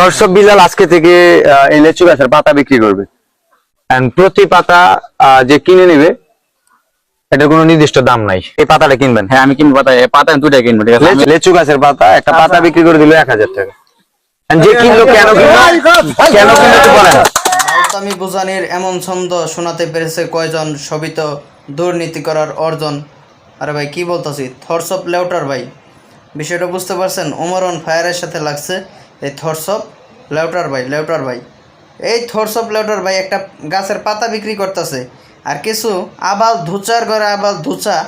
থরসব বিলাল আজকে থেকে পাতা বিক্রি করবে। প্রতি পাতা যে কিনে নেবে এটার কোনো নির্দিষ্ট দাম নাই। এই পাতাটা কিনবেন। হ্যাঁ আমি কিনবো পাতা পাতা কিনবো ঠিক আছে? লেচু- গাছের পাতা একটা পাতা বিক্রি করে দিল এক হাজার টাকা। যে কিনলো কেন কিনলো? কেন কিনলো বলেন। আলতামি বুজানির এমন ছন্দ শোনাতে পেরেছে কয়জন সবই তো দুর্নীতি করার অর্জন? আরে ভাই কি বলতেছি? থরসপ লেউটার ভাই। বিষয়টা বুঝতে পারছেন? ওমরন ফায়ারের সাথে লাগছে। এই থরসপ লেউটার ভাই লেউটার ভাই এই থরসপ লেউটার ভাই একটা গাছের পাতা বিক্রি করতেছে। আর কিছু আবাল ধুচার করে আবাল ধুচা,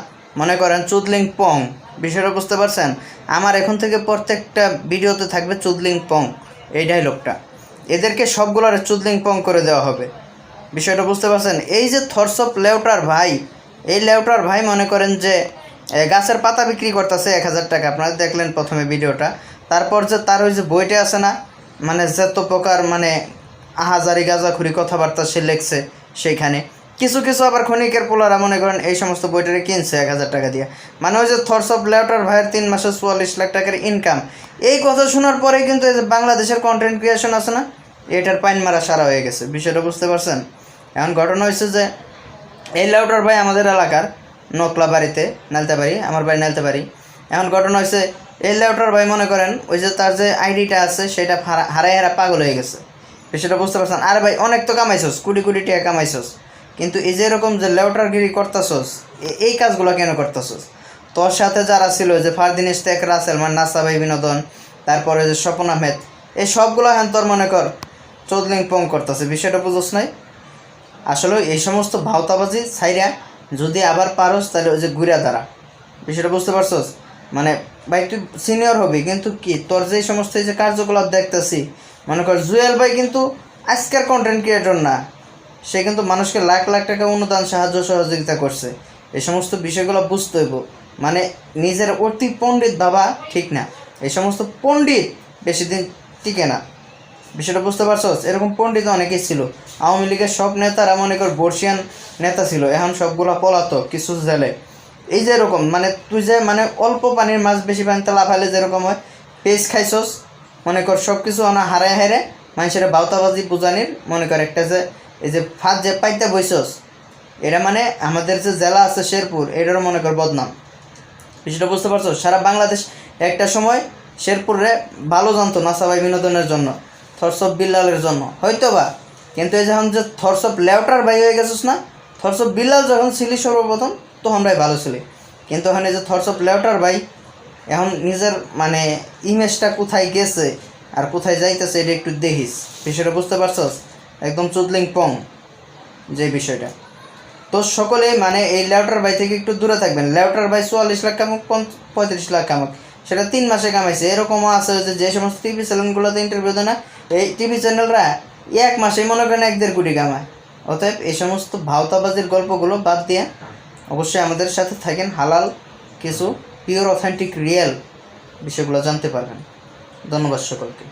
মনে করেন চুদলিং পং। বিষয়টা বুঝতে পারছেন? আমার এখন থেকে প্রত্যেকটা ভিডিওতে থাকবে চুদলিং পং। এই ডায়লগটা এদেরকে সবগুলোর চুদলিং পং করে দেওয়া হবে। বিষয়টা বুঝতে পারছেন? এই যে থরসপ লেউটার ভাই, এই লেউটার ভাই মনে করেন যে গাছের পাতা বিক্রি করতেছে এক হাজার টাকা। আপনারা দেখলেন প্রথমে ভিডিওটা। তারপর যে তার ওই যে বইটা আছে না মানে যত প্রকার মানে আহাজারি গাজাখুরি কথাবার্তা সে লেখছে সেইখানে। কিছু কিছু আবার ক্ষণিকের পোলারা মনে করেন এই সমস্ত বইটারে কিনছে এক হাজার টাকা দিয়ে। মানে ওই যে থর্স অফ লেউটার ভাইয়ের তিন মাসে চুয়াল্লিশ লাখ টাকার ইনকাম এই কথা শোনার পরে কিন্তু এই যে বাংলাদেশের কন্টেন্ট ক্রিয়েশন আছে না, এটার পাইন মারা সারা হয়ে গেছে। বিষয়টা বুঝতে পারছেন? এখন ঘটনা হয়েছে যে, এই লেউটার ভাই আমাদের এলাকার নকলা বাড়িতে নালতে পারি আমার বাড়ি নালতে পারি এখন ঘটনা হয়েছে এই লেউটার ভাই মনে করেন, ওই যে তার যে আইডিটা আছে, সেটা হারা- হারাই হারা পাগল হয়ে গেছে। বিষয়টা বুঝতে পারছেন? আরে ভাই, অনেক তো কামাইছস, কোটি কোটি টাকা কামাইছস। কিন্তু এই যে এরকম যে লেউটারগিরি করতেছস এই কাজগুলো কেন করতেছস? তোর সাথে যারা ছিল যে ফারদিন ইস্তেক রাসেল মানে নাসা ভাই, বিনোদন, তারপরে যে স্বপন আহমেদ, এই সবগুলো হ্যান তোর মনে কর চৌদলিং পং করতেছে। বিষয়টা বুঝোস নাই? আসলে এই সমস্ত ভাওতাবাজি ছাইরা যদি আবার পারস, তাহলে ওই যে ঘুরা দ্বারা বিষয়টা বুঝতে পারছস? মানে ভাই, তুই সিনিয়র হবি, কিন্তু কি? তোর যে সমস্ত এই যে কার্যকলাপ দেখতেছি, মনে কর, জুয়েল ভাই কিন্তু আজকের কন্টেন্ট ক্রিয়েটর না। সে কিন্তু মানুষকে লাখ লাখ টাকা অনুদান, সাহায্য, সহযোগিতা করছে। এই সমস্ত বিষয়গুলো বুঝতে হইব। মানে নিজের অতি পণ্ডিত বাবা ঠিক না। এই সমস্ত পণ্ডিত বেশি দিন টিকে না। বিষয়টা বুঝতে পারছস? এরকম পণ্ডিত অনেকেই ছিল। আওয়ামী লীগের সব নেতারা মনে কর বর্ষিয়ান নেতা ছিল। এখন সবগুলা পলাতক, কিছু জেলে। এই যে এরকম মানে তুই যে মানে অল্প পানির মাছ, বেশি পানিতে লাফাইলে যেরকম হয় পেজ খাইছস, মনে কর সব কিছু অনা হারায় হারে মানুষের বাউতাবাজি বুঝানির, মনে কর একটা যে, এই যে ফাঁদ যে পাইতে বইছস এটা মানে আমাদের যে জেলা আছে শেরপুর, এটারও মনে কর বদনাম। বিষয়টা বুঝতে পারছ সারা বাংলাদেশ একটা সময় শেরপুরে ভালো জানতো নাসাবাই বিনোদনের জন্য থরসব বিল্লালের জন্য, হয়তো বা। কিন্তু এই যখন যে থরসব লেউটার বাই হয়ে গেছিস না থরসব বিল্লাল যখন ছিলি সর্বপ্রথম তখন ভাই ভালো ছিলি। কিন্তু এই যে থরসব লেউটার ভাই, এখন নিজের মানে ইমেজটা কোথায় গেছে আর কোথায় যাইতেছে এটা একটু দেখিস। বিষয়টা বুঝতে পারছস? একদম চুদলিং পং যে বিষয়টা। তো সকলে মানে এই লেউটার ভাই থেকে একটু দূরে থাকবেন। লেউটার ভাই চুয়াল্লিশ লাখ কামাক পঁয়ত্রিশ লাখ কামাক। সেটা তিন মাসে কামাইছে। এরকমও আছে যে যে সমস্ত টিভি চ্যানেলগুলোতে ইন্টারভিউ দেয় না, এই টিভি চ্যানেলরা এক মাসে মনে করেন এক দেড় কোটি কামায়। অতএব এই সমস্ত ভাওতাবাজির গল্পগুলো বাদ দিয়ে অবশ্যই আমাদের সাথে থাকেন হালাল কিছু পিওর অথেন্টিক রিয়েল বিষয়গুলো জানতে পারবেন। ধন্যবাদ সকলকে।